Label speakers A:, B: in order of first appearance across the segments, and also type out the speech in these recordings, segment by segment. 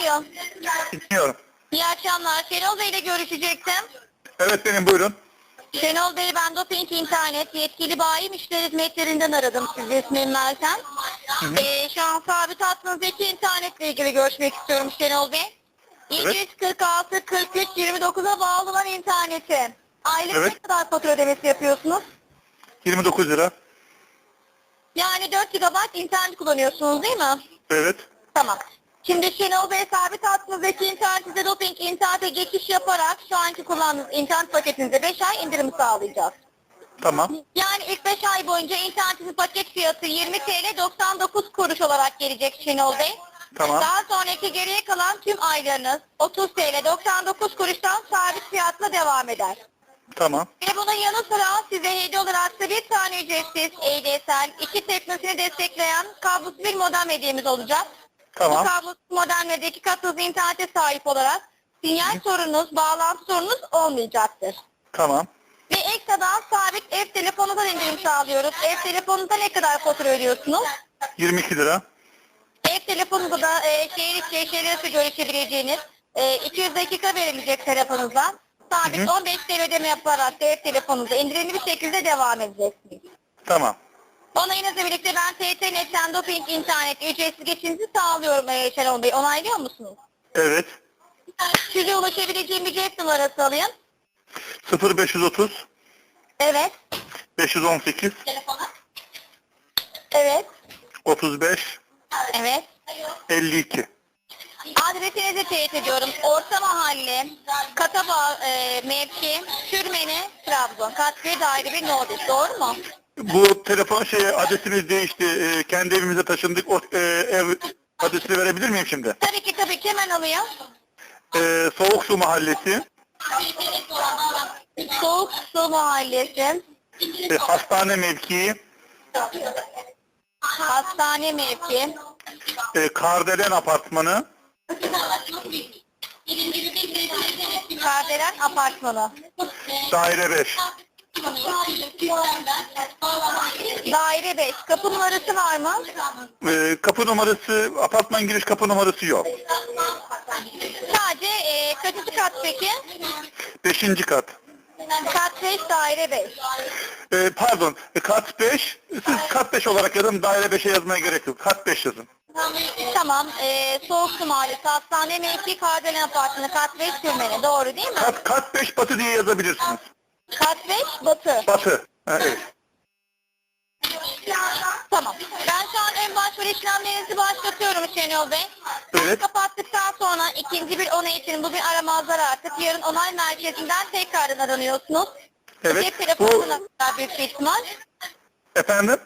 A: Alo.
B: Dinliyorum.
A: İyi akşamlar. Şenol Bey ile görüşecektim.
B: Evet benim buyurun.
A: Şenol Bey ben Doping İnternet yetkili bayi müşteri hizmetlerinden aradım sizi ismim Meltem. Ee, şu an sabit hattınızdaki internetle ilgili görüşmek istiyorum Şenol Bey.
B: Evet.
A: 246 43 29'a bağlı olan interneti. Aylık
B: Evet.
A: ne kadar fatura ödemesi yapıyorsunuz?
B: 29 lira.
A: Yani 4 GB internet kullanıyorsunuz değil mi?
B: Evet.
A: Tamam. Şimdi Şenol Bey sabit hattınızdaki internette doping internete geçiş yaparak şu anki kullandığınız internet paketinize 5 ay indirim sağlayacağız.
B: Tamam.
A: Yani ilk 5 ay boyunca internetin paket fiyatı 20 TL 99 kuruş olarak gelecek Şenol Bey.
B: Tamam.
A: Daha sonraki geriye kalan tüm aylarınız 30 TL 99 kuruştan sabit fiyatla devam eder.
B: Tamam.
A: Ve bunun yanı sıra size hediye olarak da bir tane ücretsiz ADSL, iki teknolojisini destekleyen kablosuz bir modem hediyemiz olacak.
B: Tamam.
A: Bu kablosuz modemle de iki kat hızlı internete sahip olarak sinyal sorununuz, bağlantı sorunuz olmayacaktır.
B: Tamam.
A: Ve ekstradan sabit ev telefonundan indirim sağlıyoruz. Ev telefonunda ne kadar fatura ödüyorsunuz?
B: 22 lira.
A: Ev telefonunda da e, şehir içi şehir arası görüşebileceğiniz e, 200 dakika verilecek telefonunuzdan. Sabit
B: Hı hı.
A: 15 TL ödeme yaparak ev telefonunuza indirimli bir şekilde devam edeceksiniz.
B: Tamam.
A: Onayınızla birlikte ben TT.net'ten Doping internet ücretsiz geçinizi sağlıyorum e, Şenol Bey. Onaylıyor musunuz?
B: Evet.
A: Size ulaşabileceğim bir cep numarası alayım.
B: 0530
A: Evet.
B: 518
A: Telefona. Evet.
B: 35
A: Evet.
B: 52.
A: Adresinizi teyit ediyorum. Orta Mahalle, Kataba e, mevki, Sürmeni, Trabzon. Kat 1 daire 1 Nordis. Doğru mu?
B: Bu telefon şey adresimiz değişti. Ee, kendi evimize taşındık. O e, ev adresini verebilir miyim şimdi?
A: Tabii ki tabii ki hemen alayım.
B: Ee, Soğuk Su Mahallesi.
A: Soğuk Su Mahallesi,
B: e, hastane mevkii.
A: Hastane mevki,
B: E, Kardelen Apartmanı.
A: Kardelen Apartmanı.
B: Daire 5.
A: Daire 5. Kapı numarası var mı?
B: E, kapı numarası, apartman giriş kapı numarası yok.
A: Sadece e, kaçıncı kat peki?
B: Beşinci kat.
A: Kat 5, daire 5.
B: E, pardon, e, kat 5. Siz kat 5 olarak yazın, daire 5'e yazmaya gerek yok. Kat 5 yazın.
A: Tamam. E, Soğuk Su Mahallesi, Hastane mevki, Kardelen Apartmanı, kat 5 Sürmeni. Doğru değil mi?
B: Kat, kat 5 batı diye yazabilirsiniz.
A: Kat 5, Batı.
B: Batı. Ha, evet.
A: Tamam. Ben şu an en başvuru işlemlerinizi başlatıyorum Şenol Bey.
B: Evet.
A: Kapattıktan sonra ikinci bir onay için bugün aramazlar artık. Yarın onay merkezinden tekrardan aranıyorsunuz.
B: Evet.
A: Cep
B: Bu,
A: telefonundan arayacaklar büyük bir ihtimal.
B: efendim,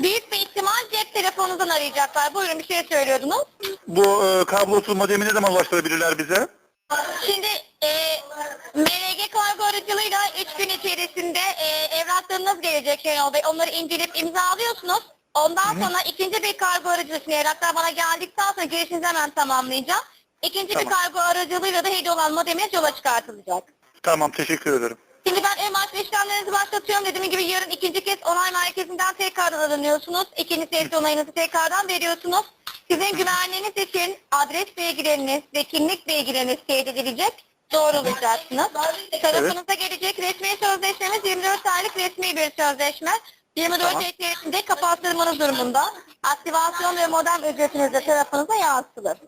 A: Büyük bir ihtimal cep telefonundan arayacaklar. Buyurun bir şey söylüyordunuz.
B: bu e, kablosuz modemi ne zaman ulaştırabilirler bize?
A: Şimdi e, aracılığıyla 3 gün içerisinde e, evraklarınız gelecek Şenol Bey. Onları inceleyip imzalıyorsunuz. Ondan sonra ikinci bir kargo aracılığıyla evraklar bana geldikten sonra girişinizi hemen tamamlayacağım. İkinci bir
B: Tamam.
A: kargo aracılığıyla da hediye olan modeminiz yola çıkartılacak.
B: Tamam, teşekkür ederim.
A: Şimdi ben en başta işlemlerinizi başlatıyorum. Dediğim gibi yarın ikinci kez onay merkezinden tekrardan aranıyorsunuz. İkinci kez onayınızı tekrardan veriyorsunuz. Sizin güvenliğiniz için adres bilgileriniz ve kimlik bilgileriniz teyit edilecek. Doğrulayacaksınız. Tarafınıza gelecek resmi sözleşmemiz 24 aylık resmi bir sözleşme. 24
B: Tamam.
A: ay içerisinde kapattırmanız durumunda aktivasyon ve modem ücretiniz de tarafınıza yansıtılır.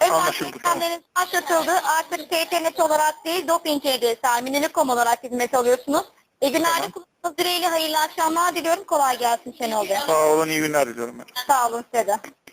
A: Özel
B: Anlaşıldı, tamam.
A: işlemleriniz başlatıldı. Artık TTNet olarak değil, Doping CDS, Minilicom olarak hizmet alıyorsunuz. İyi günlerde
B: Tamam.
A: kullanmanız dileğiyle hayırlı akşamlar diliyorum. Kolay gelsin Şenol Bey.
B: Sağ olun, iyi günler diliyorum ben.
A: Sağ olun size de.